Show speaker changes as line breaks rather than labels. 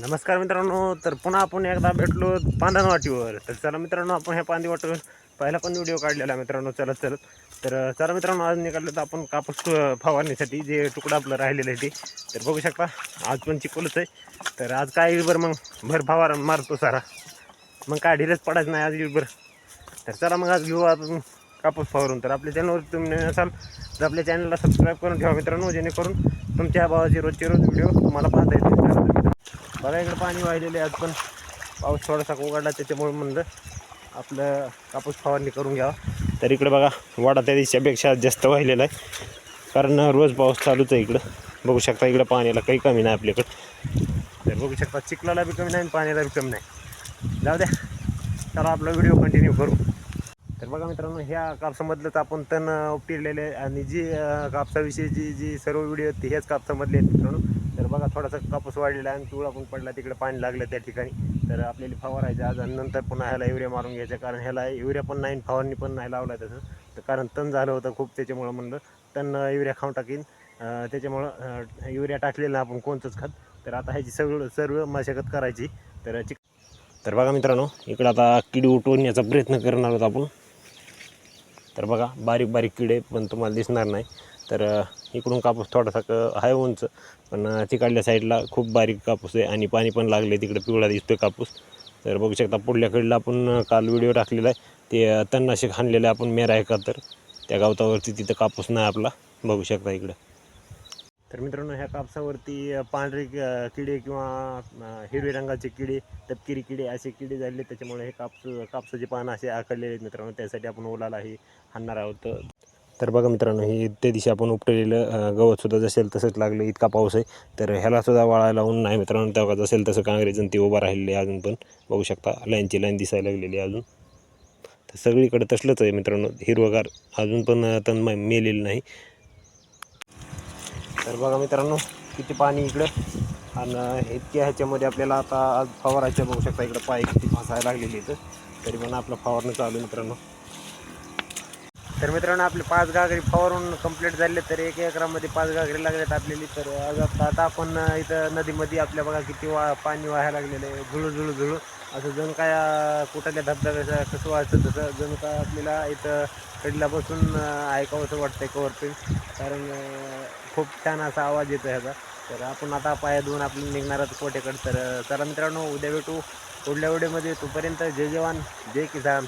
नमस्कार मित्रांनो तर पुन्हा आपण एकदा भेटलो पांधन वाटीवर तर चला मित्रांनो आपण ह्या पांदी वाटीवर पहिला पण व्हिडिओ काढलेला मित्रांनो. चलत चलत तर चला मित्रांनो आज निघालो तर आपण कापूस फवारणीसाठी जे तुकडा आपलं राहिलेलं आहे ते. तर बघू शकता आज पण चिकलच आहे. तर आज काय बरं मग? भर फवारा मारतो सारा. मग काय ढिलच पडायचं नाही आज बरं तर चला मग आज घेऊ आपण कापूस फवारून. तर आपल्या चॅनलवर तुम्ही नवीन असाल तर आपल्या चॅनलला सबस्क्राईब करून ठेवा मित्रांनो जेणेकरून तुमच्या भावाचे रोजचे रोज व्हिडिओ तुम्हाला पाहता येतील. बघा इकडं पाणी वाहिलेले आज पण पाऊस थोडासा उघडला त्याच्यामुळे म्हणलं आपलं कापूस फवारणी करून घ्यावा. तर इकडं बघा वाडा त्या दिवशीपेक्षा जास्त वाहिलेला आहे. कारण रोज पाऊस चालूच आहे इकडं. बघू शकता इकडं पाण्याला काही कमी नाही आपल्याकडं. तर बघू शकता चिखलाला बी कमी नाही आणि पाण्याला बी कमी नाही. जाऊ द्या चला आपला व्हिडिओ कंटिन्यू करू. तर बघा मित्रांनो ह्या कापसामधलंच आपण तण उपटिरलेले आहे. आणि जी कापसाविषयी कापसाविषयीची जी सर्व व्हिडिओ आहेत ती ह्याच कापसामधले आहेत मित्रांनो. तर बघा थोडासा कापूस वाढलेला आहे आणि पिवळा पण पडला तिकडे पाणी लागलं त्या ठिकाणी. तर आपल्याला फवारायचं आज आणि नंतर पुन्हा ह्याला युरिया मारून घ्यायचं कारण ह्याला युरिया पण नाही फवारणी पण नाही लावला तसं तर कारण तण झालं होतं खूप त्याच्यामुळं म्हणलं तण युरिया खाऊन टाकीन. त्याच्यामुळं युरिया टाकलेलं आपण कोणतंच खत. तर आता ह्याची सगळं सर्व मशागत करायची. तर चिक तर बघा मित्रांनो इकडं आता किडी उठवण्याचा प्रयत्न करणार आहोत आपण. तर बघा बारीक बारीक किडे पण तुम्हाला दिसणार नाही. तर इकडून कापूस थोडासा आहे उंच पण तिकडल्या साईडला खूप बारीक कापूस आहे आणि पाणी पण लागले तिकडे पिवळा दिसतोय कापूस. तर बघू शकता पुढल्या कडला आपण काल व्हिडिओ टाकलेला आहे ते तन्नाशिक तणनाशक हाणलेलं आहे आपण मेरा आहे का तर त्या गावतावरती तिथं कापूस नाही आपला बघू शकता इकडं. तर मित्रांनो ह्या कापसावरती पांढरे किडे किंवा हिरवे रंगाचे किडे तपकिरी किडे असे किडे झाले त्याच्यामुळे हे कापूस कापसाचे पानं असे आखडलेले आहेत मित्रांनो त्यासाठी आपण ओलाला हे हाणणार आहोत. तर बघा मित्रांनो हे त्या दिवशी आपण उपटलेलं गवतसुद्धा जसेल तसंच लागलं. इतका पाऊस आहे. तर ह्यालासुद्धा वाळायला ऊन नाही मित्रांनो तेव्हा जसेल तसं काँग्रेस ते उभं राहिलेले अजून पण. बघू शकता लाईनची लाईन दिसायला लागलेली आहे अजून. तर सगळीकडे तसलंच आहे मित्रांनो हिरवगार अजून पण अ, मेलेलं नाही. तर बघा मित्रांनो किती पाणी इकडं. आणि इतक्या ह्याच्यामध्ये आपल्याला आता आज फवारायचं बघू शकता इकडं पाय किती फसायला लागलेली इथं तरी पण आपलं फवारणं चालू आहे मित्रांनो. तर मित्रांनो आपले पाच गागरी फवारून कंप्लीट झाले तर एक एकरामध्ये पाच गागरी लागल्यात आपल्याली. तर आज आता आपण इथं नदीमध्ये आपल्या बघा किती वा पाणी वाहायला लागलेलं आहे. झुळू झुळू झुळू. असं जणू काय कुठल्या धबधब्याचं कसं व्हायचं तसं जणू काय आपल्याला इथं कडीला बसून अं, ऐकावंसं वाटतंय कवरतून कारण खूप छान असा आवाज येतो ह्याचा. तर आपण आता पाया धुवून आपलं निघणार आहोत कोटेकडे तर चला मित्रांनो उद्या भेटू पुढल्या व्हिडिओमध्ये. तोपर्यंत जय जवान जय किसान.